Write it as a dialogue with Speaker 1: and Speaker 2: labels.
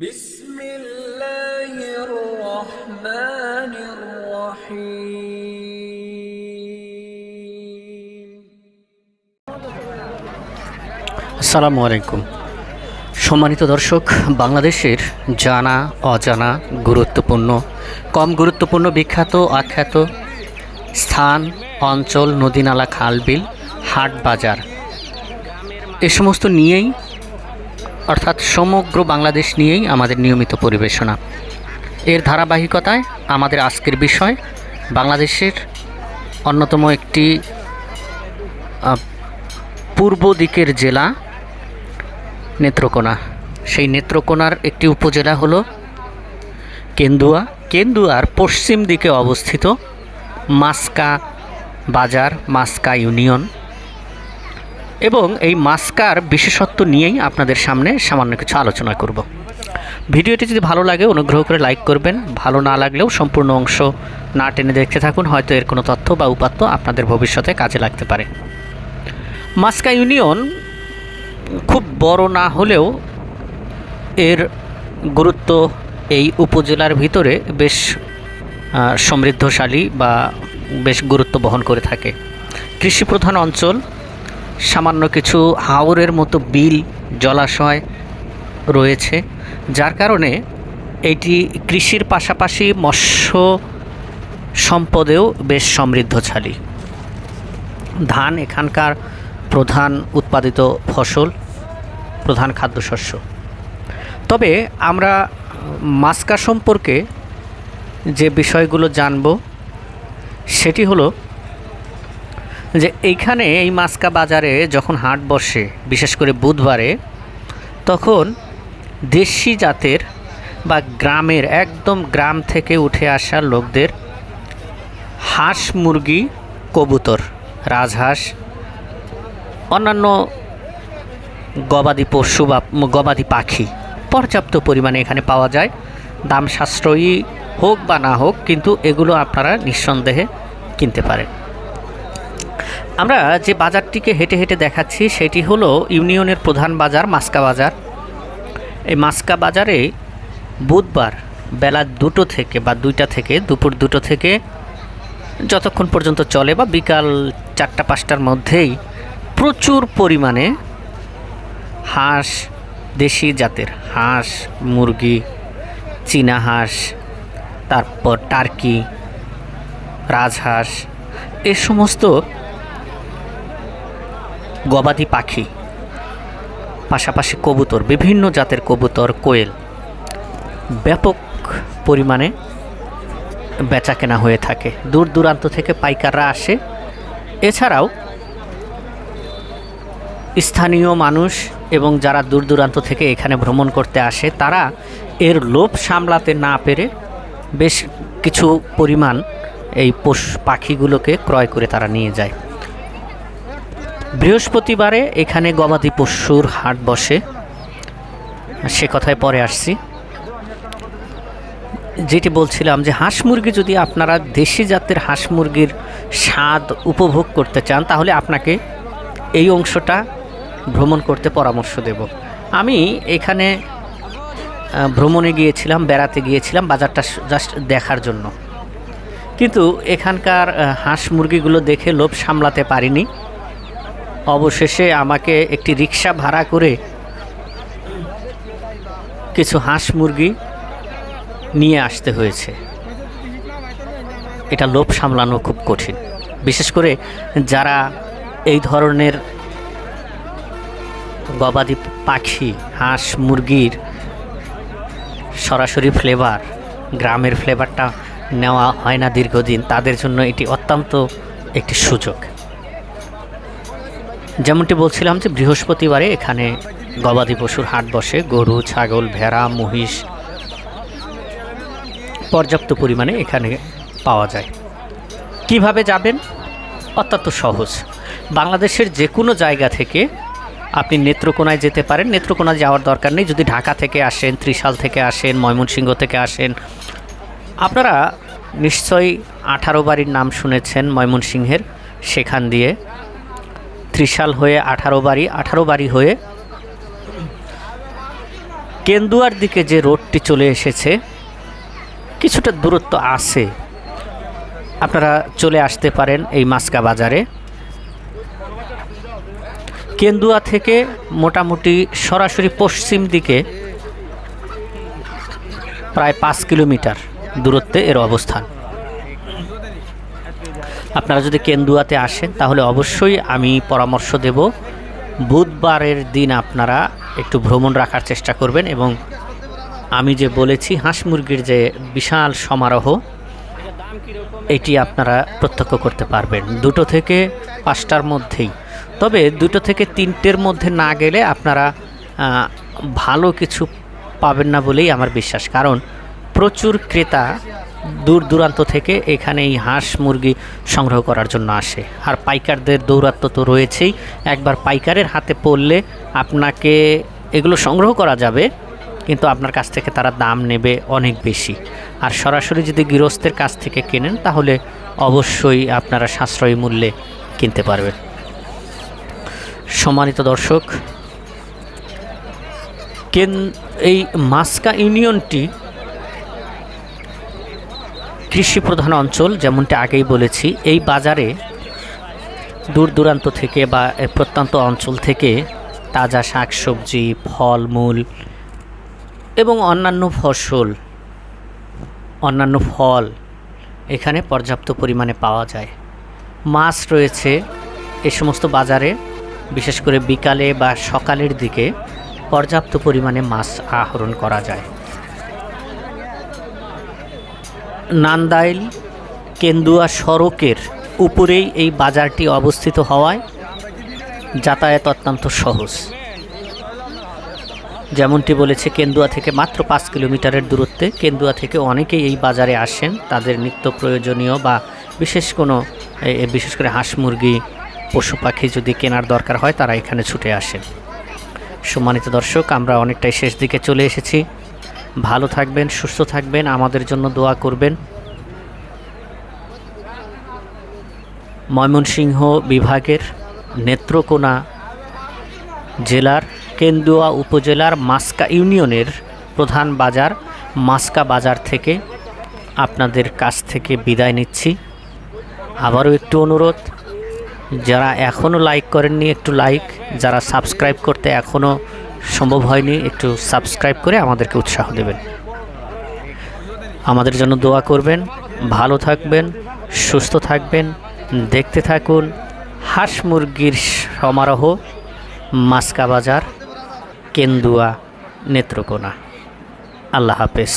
Speaker 1: بسم الله الرحمن الرحيم
Speaker 2: আসসালামু আলাইকুম সম্মানিত দর্শক বাংলাদেশের জানা অজানা গুরুত্বপূর্ণ কম গুরুত্বপূর্ণ বিখ্যাত আখ্যাত স্থান অঞ্চল নদীনালা খালবিল হাট বাজার এ সমস্ত নিয়েই অর্থাৎ সমগ্র বাংলাদেশ নিয়েই আমাদের নিয়মিত পরিবেশনা। এর ধারাবাহিকতায় আমাদের আজকের বিষয় বাংলাদেশের অন্যতম একটি পূর্ব দিকের জেলা নেত্রকোনা। সেই নেত্রকোনার একটি উপজেলা হলো কেন্দুয়া। কেন্দুয়ার পশ্চিম দিকে অবস্থিত মাস্কা বাজার, মাস্কা ইউনিয়ন। এবং এই মাস্কার বিশেষত্ব নিয়েই আপনাদের সামনে সামান্য কিছু আলোচনা করব। ভিডিওটি যদি ভালো লাগে, অনুগ্রহ করে লাইক করবেন। ভালো না লাগলেও সম্পূর্ণ অংশ না টেনে দেখতে থাকুন, হয়তো এর কোনো তথ্য বা উপাত্ত আপনাদের ভবিষ্যতে কাজে লাগতে পারে। মাস্কা ইউনিয়ন খুব বড় না হলেও এর গুরুত্ব এই উপজেলার ভিতরে বেশ সমৃদ্ধশালী বা বেশ গুরুত্ব বহন করে থাকে। কৃষিপ্রধান অঞ্চল সামান্য কিছু হাওরের মতো বিল জলাশয় রয়েছে, যার কারণে এটি কৃষির পাশাপাশি মৎস্য সম্পদেও বেশ সমৃদ্ধশালী। ধান এখানকার প্রধান উৎপাদিত ফসল, প্রধান খাদ্যশস্য। তবে আমরা মাস্কা সম্পর্কে যে বিষয়গুলো জানব, সেটি হলো যে এইখানে এই মাস্কা বাজারে যখন হাট বসে, বিশেষ করে বুধবারে, তখন দেশি জাতের বা গ্রামের, একদম গ্রাম থেকে উঠে আসা লোকদের হাঁস, মুরগি, কবুতর, রাজহাঁস, অন্যান্য গবাদি পশু বা গবাদি পাখি পর্যাপ্ত পরিমাণে এখানে পাওয়া যায়। দাম সাশ্রয়ী হোক বা না হোক, কিন্তু এগুলো আপনারা নিঃসন্দেহে কিনতে পারেন। আমরা যে বাজারটিকে হেঁটে হেঁটে দেখাচ্ছি, সেটি হলো ইউনিয়নের প্রধান বাজার, মাস্কা বাজার। এই মাস্কা বাজারে বুধবার বেলা দুটো থেকে বা দুইটা থেকে, দুপুর দুটো থেকে, যতক্ষণ পর্যন্ত চলে বা বিকাল চারটা, পাঁচটার মধ্যেই প্রচুর পরিমাণে হাঁস, দেশি জাতের হাঁস, মুরগি, চীনা হাঁস, তারপর টার্কি, রাজহাঁস, এ সমস্ত গবাদি পাখি, পাশাপাশি কবুতর, বিভিন্ন জাতের কবুতর, কোয়েল ব্যাপক পরিমাণে বেচা কেনা হয়ে থাকে। দূর দূরান্ত থেকে পাইকাররা আসে। এছাড়াও স্থানীয় মানুষ এবং যারা দূর দূরান্ত থেকে এখানে ভ্রমণ করতে আসে, তারা এর লোভ সামলাতে না পেরে বেশ কিছু পরিমাণ এই পোষ পাখিগুলোকে ক্রয় করে তারা নিয়ে যায়। বৃহস্পতিবারে এখানে গবাদি পশুর হাট বসে। সে কথায় পরে আসছি। যেটি বলছিলাম যে হাঁস মুরগি যদি আপনারা দেশি জাতের হাঁস মুরগির স্বাদ উপভোগ করতে চান, তাহলে আপনাকে এই অংশটা ভ্রমণ করতে পরামর্শ দেব। আমি এখানে ভ্রমণে গিয়েছিলাম, বেড়াতে গিয়েছিলাম, বাজারটা জাস্ট দেখার জন্য। কিন্তু এখানকার হাঁস মুরগিগুলো দেখে লোভ সামলাতে পারিনি। অবশেষে আমাকে একটি রিক্সা ভাড়া করে কিছু হাঁস মুরগি নিয়ে আসতে হয়েছে। এটা লোভ সামলানো খুব কঠিন। বিশেষ করে যারা এই ধরনের গবাদি পাখি, হাঁস মুরগির সরাসরি ফ্লেভার গ্রামের ফ্লেভারটা নেওয়া হয় না দীর্ঘদিন, তাদের জন্য এটি অত্যন্ত একটি সুযোগ। যেমনটি বলছিলাম যে বৃহস্পতিবারে এখানে গবাদি পশুর হাট বসে, গরু, ছাগল, ভেড়া, মহিষ পর্যাপ্ত পরিমাণে এখানে পাওয়া যায়। কীভাবে যাবেন? অত্যন্ত সহজ। বাংলাদেশের যে কোনো জায়গা থেকে আপনি নেত্রকোনায় যেতে পারেন। নেত্রকোনা যাওয়ার দরকার নেই। যদি ঢাকা থেকে আসেন, ত্রিশাল থেকে আসেন, ময়মনসিংহ থেকে আসেন, আপনারা নিশ্চয়ই আঠারো বাড়ির নাম শুনেছেন ময়মনসিংহের, সেখান দিয়ে ত্রিশাল হয়ে আঠারো বাড়ি আঠারো বাড়ি হয়ে কেন্দুয়ার দিকে যে রোডটি চলে এসেছে, কিছুটা দূরত্ব আছে। আপনারা চলে আসতে পারেন এই মাস্কা বাজারে। কেন্দুয়া থেকে মোটামুটি সরাসরি পশ্চিম দিকে প্রায় পাঁচ কিলোমিটার দূরত্বে এর অবস্থান। আপনারা যদি কেন্দুয়াতে আসেন, তাহলে অবশ্যই আমি পরামর্শ দেব। বুধবারের দিন আপনারা একটু ভ্রমণ রাখার চেষ্টা করবেন এবং আমি যে বলেছি, হাঁস মুরগির যে বিশাল সমারোহ, এটি আপনারা প্রত্যক্ষ করতে পারবেন। দুটো থেকে পাঁচটার মধ্যেই। তবে দুটো থেকে তিনটের মধ্যে না গেলে আপনারা ভালো কিছু পাবেন না বলেই আমার বিশ্বাস। কারণ প্রচুর ক্রেতা দূর দূরান্ত থেকে এখানে এই হাঁস মুরগি সংগ্রহ করার জন্য আসে। আর পাইকারদের দৌরাত্ম তো রয়েছেই। একবার পাইকারের হাতে পড়লে আপনাকে এগুলো সংগ্রহ করা যাবে, কিন্তু আপনার কাছ থেকে তারা দাম নেবে অনেক বেশি। আর সরাসরি যদি গৃহস্থের কাছ থেকে কেনেন, তাহলে অবশ্যই আপনারা সাশ্রয়ী মূল্যে কিনতে পারবেন। সম্মানিত দর্শক, কেন এই মাস্কা ইউনিয়নটি কৃষি প্রধান অঞ্চল, যেমনটি আগেই বলেছি, এই বাজারে দূর দূরান্ত থেকে বা প্রত্যন্ত অঞ্চল থেকে তাজা শাকসবজি, ফলমূল এবং অন্যান্য ফসল, অন্যান্য ফল এখানে পর্যাপ্ত পরিমাণে পাওয়া যায়। মাছ রয়েছে এ সমস্ত বাজারে, বিশেষ করে বিকালে বা সকালের দিকে পর্যাপ্ত পরিমাণে মাছ আহরণ করা যায়। নান্দাইল, কেন্দুয়া সড়কের উপরেই এই বাজারটি অবস্থিত হওয়ায় যাতায়াত অত্যন্ত সহজ। যেমনটি বলেছে, কেন্দুয়া থেকে মাত্র পাঁচ কিলোমিটারের দূরত্বে। কেন্দুয়া থেকে অনেকেই এই বাজারে আসেন, তাদের নিত্য প্রয়োজনীয় বা বিশেষ কোনো বিশেষ করে হাঁস মুরগি, পশু পাখি যদি কেনার দরকার হয়, তারা এখানে ছুটে আসেন। সম্মানিত দর্শক, আমরা অনেকটাই শেষ দিকে চলে এসেছি। ভালো থাকবেন, সুস্থ থাকবেন, আমাদের জন্য দোয়া করবেন। ময়মনসিংহ বিভাগের নেত্রকোনা জেলার কেন্দুয়া উপজেলার মাস্কা ইউনিয়নের প্রধান বাজার, মাস্কা বাজার থেকে আপনাদের কাছ থেকে বিদায় নিচ্ছি। আবারও একটু অনুরোধ, যারা এখনও লাইক করেননি, একটু লাইক যারা সাবস্ক্রাইব করতে এখনও সম্ভব হয়নি, একটু সাবস্ক্রাইব করে আমাদেরকে উৎসাহ দেবেন। আমাদের জন্য দোয়া করবেন, ভালো থাকবেন, সুস্থ থাকবেন, দেখতে থাকুন, হাঁস মুরগির সমারোহ, মাস্কা বাজার, কেন্দুয়া, নেত্রকোনা। আল্লাহ হাফেজ।